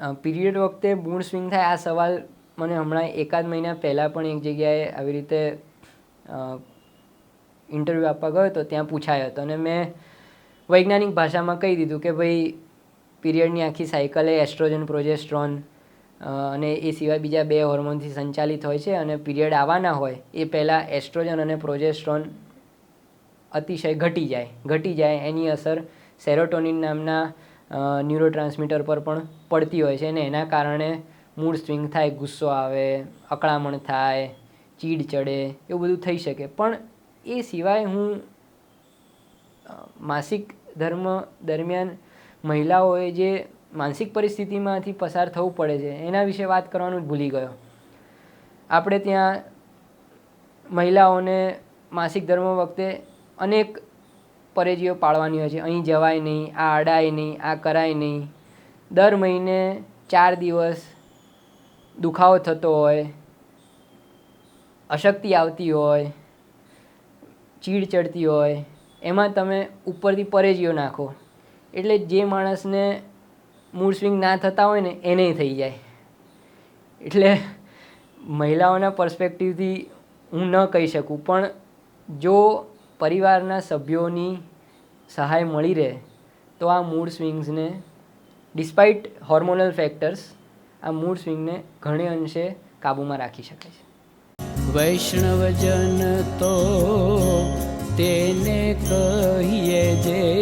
Period વખતે mood swing થાય, આ સવાલ મને હમણાં એકાદ મહિના પહેલાં પણ એક જગ્યાએ આવી રીતે ઇન્ટરવ્યૂ આપવા ગયો હતો, ત્યાં પૂછાયો હતો અને મેં વૈજ્ઞાનિક ભાષામાં કહી દીધું કે ભાઈ પીરિયડની આખી સાયકલ એ એસ્ટ્રોજન પ્રોજેસ્ટ્રોન અને એ સિવાય બીજા બે હોર્મોનથી સંચાલિત હોય છે અને પીરિયડ આવવાના હોય, એ પહેલાં એસ્ટ્રોજન અને પ્રોજેસ્ટ્રોન અતિશય ઘટી જાય. ઘટી જાય, એની અસર સેરોટોનિન નામના ન્યુરો ટ્રાન્સમીટર પર પણ પડતી હોય છે અને એના કારણે મૂડ સ્વિંગ થાય, ગુસ્સો આવે, અકળામણ થાય, ચીડ ચડે, એવું બધું થઈ શકે. પણ એ સિવાય હું માસિક ધર્મ દરમિયાન મહિલાઓએ જે માનસિક પરિસ્થિતિમાંથી પસાર થવું પડે છે, એના વિશે વાત કરવાનું ભૂલી ગયો. આપણે ત્યાં મહિલાઓને માસિક ધર્મ વખતે અનેક પરેજીઓ પાળવાની હોય છે. અહીં જવાય નહીં, આ અડાય નહીં, આ કરાય નહીં. દર મહિને ચાર દિવસ દુખાવો થતો હોય, અશક્તિ આવતી હોય, ચીડ ચડતી હોય, એમાં તમે ઉપરથી પરેજીઓ નાખો. એટલે જે માણસને મૂડ સ્વિંગ ના થતા હોય ને, એને થઈ જાય. એટલે મહિલાઓના પર્સપેક્ટિવથી હું ન કહી શકું. પણ જો પરિવારના સભ્યોની સહાય મળી રહે, તો આ મૂડ સ્વિંગ્સને ડિસ્પાઇટ હોર્મોનલ ફેક્ટર્સ આ મૂડ સ્વિંગને ઘણે અંશે કાબૂમાં રાખી શકે છે. વૈષ્ણવજન તો તેને કહીએ જે